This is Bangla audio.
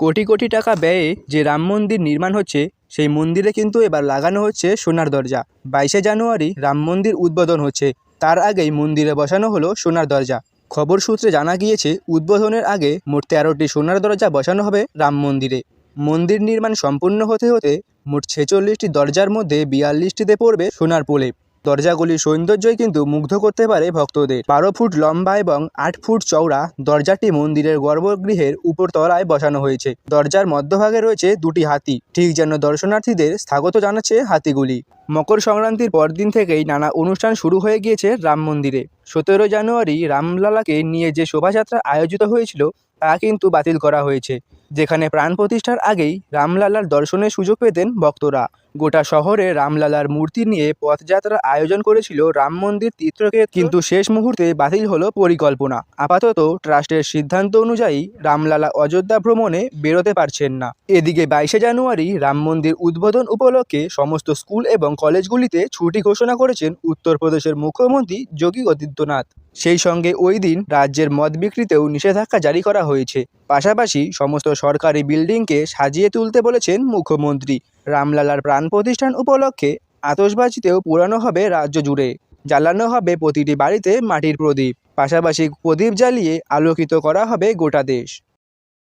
কোটি কোটি টাকা ব্যয়ে যে রাম মন্দির নির্মাণ হচ্ছে, সেই মন্দিরে কিন্তু এবার লাগানো হচ্ছে সোনার দরজা। বাইশে জানুয়ারি রাম মন্দির উদ্বোধন হচ্ছে। তার আগেই মন্দিরে বসানো হলো সোনার দরজা। খবর সূত্রে জানা গিয়েছে, উদ্বোধনের আগে মোট তেরোটি সোনার দরজা বসানো হবে রাম মন্দিরে। মন্দির নির্মাণ সম্পূর্ণ হতে হতে মোট ছেচল্লিশটি দরজার মধ্যে বিয়াল্লিশটিতে পড়বে সোনার প্রলেপ দরজাগুলির সৌন্দর্যই কিন্তু মুগ্ধ করতে পারে ভক্তদের। বারো ফুট লম্বা এবং আট ফুট চওড়া দরজাটি মন্দিরের গর্ভগৃহের উপর তলায় বসানো হয়েছে। দরজার মধ্যভাগে রয়েছে দুটি হাতি। ঠিক যেন দর্শনার্থীদের স্বাগত জানাচ্ছে হাতিগুলি। মকর সংক্রান্তির পরদিন থেকেই নানা অনুষ্ঠান শুরু হয়ে গিয়েছে রাম মন্দিরে। সতেরো জানুয়ারি রামলালাকে নিয়ে যে শোভাযাত্রা আয়োজিত হয়েছিল তা কিন্তু বাতিল করা হয়েছে। যেখানে প্রাণ প্রতিষ্ঠার আগেই রামলালার দর্শনের সুযোগ পেতেন ভক্তরা। গোটা শহরে রামলালার মূর্তি নিয়ে পথযাত্রার আয়োজন করেছিল রাম মন্দির তীর্থকে কিন্তু শেষ মুহূর্তে বাতিল হলো পরিকল্পনা। আপাতত ট্রাস্টের সিদ্ধান্ত অনুযায়ী রামলালা অযোধ্যা ভ্রমণে বেরোতে পারছেন না। এদিকে বাইশে জানুয়ারি রাম মন্দির উদ্বোধন উপলক্ষে সমস্ত স্কুল এবং কলেজগুলিতে ছুটি ঘোষণা করেছেন উত্তরপ্রদেশের মুখ্যমন্ত্রী যোগী আদিত্যনাথ। সেই সঙ্গে ওই দিন রাজ্যের মদ বিক্রিতেও নিষেধাজ্ঞা জারি করা হয়েছে। পাশাপাশি সমস্ত সরকারি বিল্ডিংকে সাজিয়ে তুলতে বলেছেন মুখ্যমন্ত্রী। রামলালার প্রাণ প্রতিষ্ঠান উপলক্ষে আতসবাজিতেও পুরানো হবে রাজ্য জুড়ে। জ্বালানো হবে প্রতিটি বাড়িতে মাটির প্রদীপ। পাশাপাশি প্রদীপ জ্বালিয়ে আলোকিত করা হবে গোটা দেশ।